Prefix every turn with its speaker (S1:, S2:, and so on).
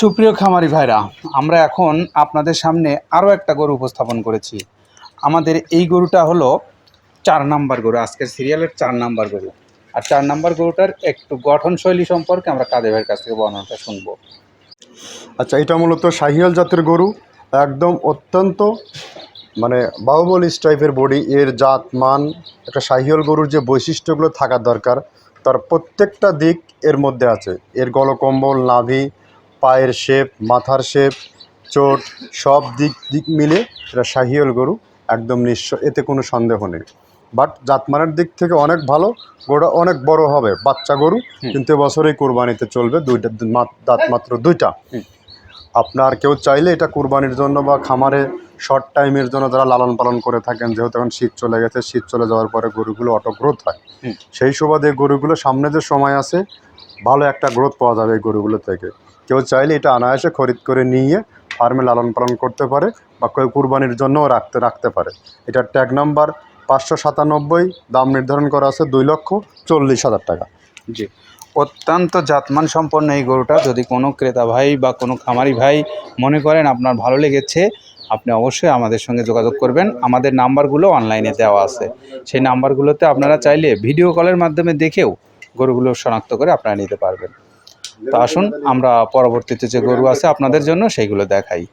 S1: সুপ্রিয় খামারি ভাইরা, আমরা এখন আপনাদের সামনে আরও একটা গরু উপস্থাপন করেছি। আমাদের এই গরুটা হলো চার নাম্বার গরু, আজকের সিরিয়ালের চার নাম্বার গরু। আর চার নাম্বার গরুটার একটু গঠনশৈলী সম্পর্কে আমরা কাদের ভাইয়ের কাছ থেকে বর্ণনাটা শুনব।
S2: আচ্ছা এটা মূলত শাহিয়াল জাতের গরু, একদম অত্যন্ত মানে বাহুবলী টাইপের বডি, এর জাত, মান, একটা শাহিয়াল গরুর যে বৈশিষ্ট্যগুলো থাকার দরকার, তার প্রত্যেকটা দিক এর মধ্যে আছে। এর গলকম্বল, নাভি পায়ের শেপ মাথার শেপ চোট সব দিক দিক মিলে এটা শাহিয়াল গরু একদম নিঃস্ব এতে কোনো সন্দেহ নেই। বাট জাতমানের দিক থেকে অনেক ভালো গরুটা অনেক বড় হবে বাচ্চা গরু কিন্তু এবছরেই কোরবানিতে চলবে দুইটা দাঁত মাত্র দুইটা। আপনার কেউ চাইলে এটা কুরবানির জন্য বা খামারে শর্ট টাইমের জন্য যারা লালন পালন করে থাকেন যেহেতু এখন শীত চলে গেছে শীত চলে যাওয়ার পরে গরুগুলো অটো গ্রোথ হয়। সেই সুবাদে গরুগুলো সামনে যে সময় আছে ভালো একটা গ্রোথ পাওয়া যাবে এই গরুগুলো থেকে। কেউ চাইলে এটা অনায়াসে খরিদ করে নিয়ে ফার্মে লালন পালন করতে পারে বা কেউ কুরবানির জন্যও রাখতে রাখতে পারে। এটার ট্যাগ নাম্বার পাঁচশো সাতানব্বই, দাম নির্ধারণ করা আছে দুই লক্ষ চল্লিশ হাজার টাকা।
S1: জি। অত্যন্ত জাতমান সম্পন্ন এই গরুটা। যদি কোনো ক্রেতা ভাই বা কোনো খামারি ভাই মনে করেন আপনার ভালো লেগেছে, আপনি অবশ্যই আমাদের সঙ্গে যোগাযোগ করবেন। আমাদের নাম্বারগুলো অনলাইনে দেওয়া আছে। সেই নাম্বারগুলোতে আপনারা চাইলে ভিডিও কলের মাধ্যমে দেখেও গরুগুলো শনাক্ত করে আপনারা নিতে পারবেন। তো আসুন, আমরা পরবর্তীতে যে গরু আছে আপনাদের জন্য সেইগুলো দেখাই।